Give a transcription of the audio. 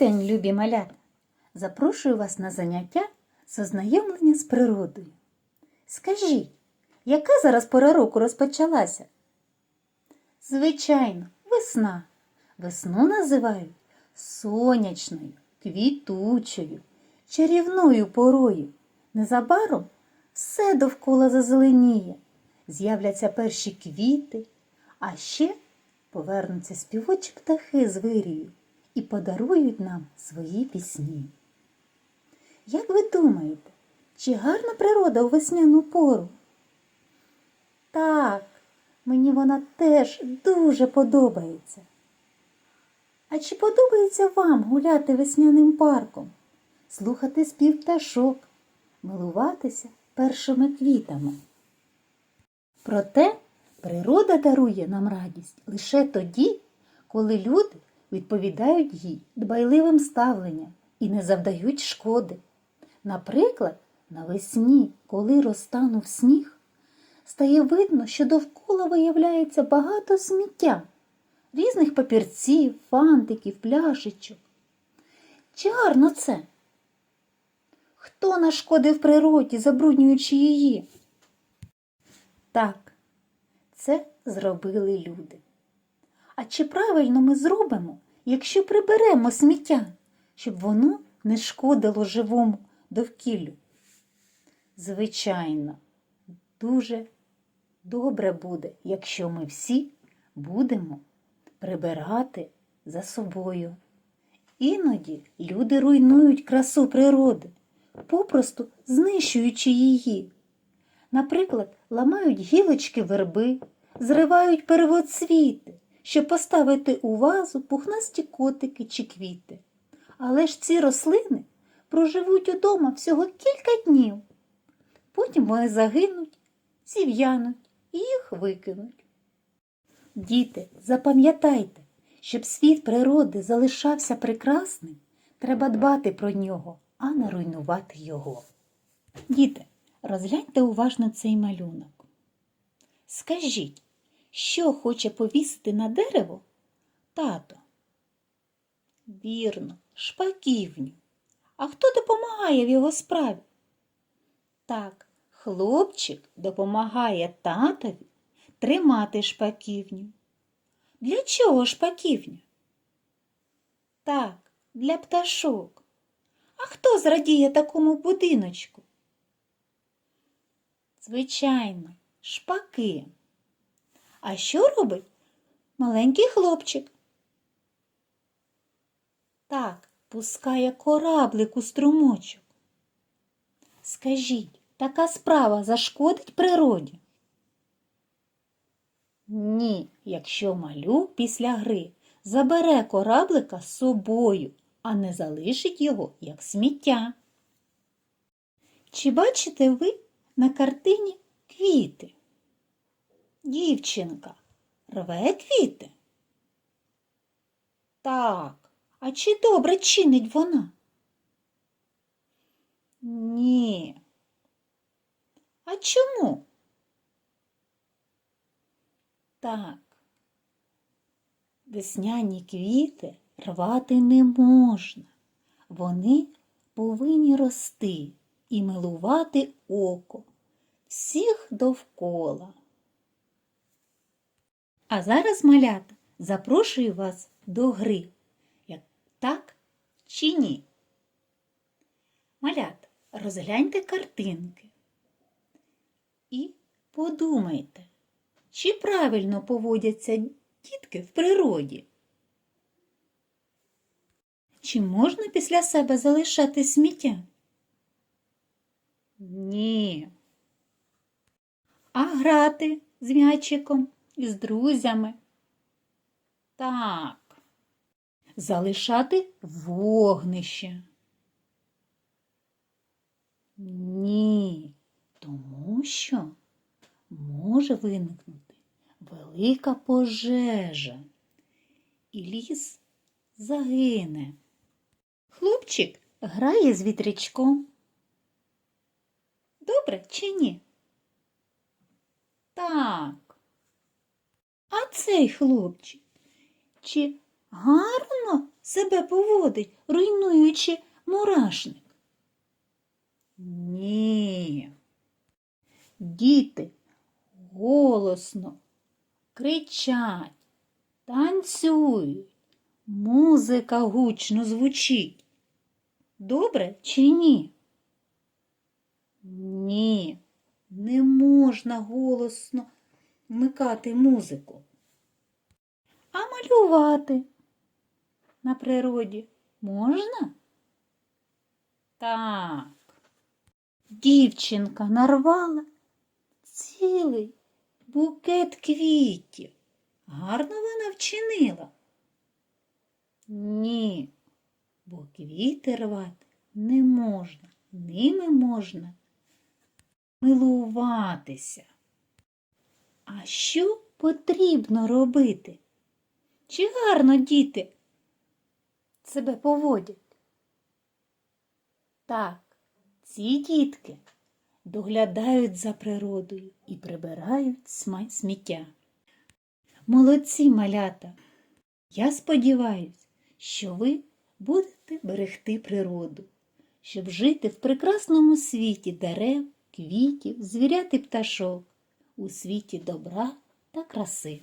день, любі малята! Запрошую вас на заняття з ознайомлення з природою. Скажіть, яка зараз пора року розпочалася? Звичайно, весна. Весну називають сонячною, квітучою, чарівною порою. Незабаром все довкола зазеленіє, з'являться перші квіти, а ще повернуться співочі птахи з вирію і подарують нам свої пісні. Як ви думаєте, чи гарна природа у весняну пору? Так, мені вона теж дуже подобається. А чи подобається вам гуляти весняним парком, слухати спів пташок, милуватися першими квітами? Проте природа дарує нам радість лише тоді, коли люди відповідають їй дбайливим ставленням і не завдають шкоди. Наприклад, навесні, коли розтанув сніг, стає видно, що довкола виявляється багато сміття, різних папірців, фантиків, пляшечок. Чи гарно це? Хто нашкодив природі, забруднюючи її? Так, це зробили люди. А чи правильно ми зробимо, якщо приберемо сміття, щоб воно не шкодило живому довкіллю? Звичайно, дуже добре буде, якщо ми всі будемо прибирати за собою. Іноді люди руйнують красу природи, попросту знищуючи її. Наприклад, ламають гілочки верби, зривають первоцвіти, щоб поставити у вазу пухнасті котики чи квіти. Але ж ці рослини проживуть удома всього кілька днів. Потім вони загинуть, зів'януть і їх викинуть. Діти, запам'ятайте, щоб світ природи залишався прекрасним, треба дбати про нього, а не руйнувати його. Діти, розгляньте уважно цей малюнок. Скажіть, що хоче повісити на дерево тато? Вірно, шпаківню. А хто допомагає в його справі? Так, хлопчик допомагає татові тримати шпаківню. Для чого шпаківня? Так, для пташок. А хто зрадіє такому будиночку? Звичайно, шпаки. А що робить маленький хлопчик? Так, пускає кораблик у струмочок. Скажіть, така справа зашкодить природі? Ні, якщо малюк після гри забере кораблика з собою, а не залишить його як сміття. Чи бачите ви на картині квіти? Дівчинка рве квіти? Так, а чи добре чинить вона? Ні. А чому? Так. Весняні квіти рвати не можна. Вони повинні рости і милувати око всіх довкола. А зараз, малята, запрошую вас до гри. Як так чи ні? Малята, розгляньте картинки і подумайте, чи правильно поводяться дітки в природі? Чи можна після себе залишати сміття? Ні. А грати з м'ячиком і з друзями? Так. Залишати вогнище? Ні, тому що може виникнути велика пожежа, і ліс загине. Хлопчик грає з вітрячком. Добре чи ні? Так. А цей хлопчик чи гарно себе поводить, руйнуючи мурашник? Ні. Діти голосно кричать, танцюють, музика гучно звучить. Добре чи ні? Ні, не можна голосно вмикати музику. А малювати на природі можна? Так. Дівчинка нарвала цілий букет квітів. Гарно вона вчинила. Ні, бо квіти рвати не можна, ними можна милуватися. А що потрібно робити? Чи гарно діти себе поводять? Так, ці дітки доглядають за природою і прибирають сміття. Молодці малята! Я сподіваюся, що ви будете берегти природу, щоб жити в прекрасному світі дерев, квітів, звірят і пташок, у світі добра та краси.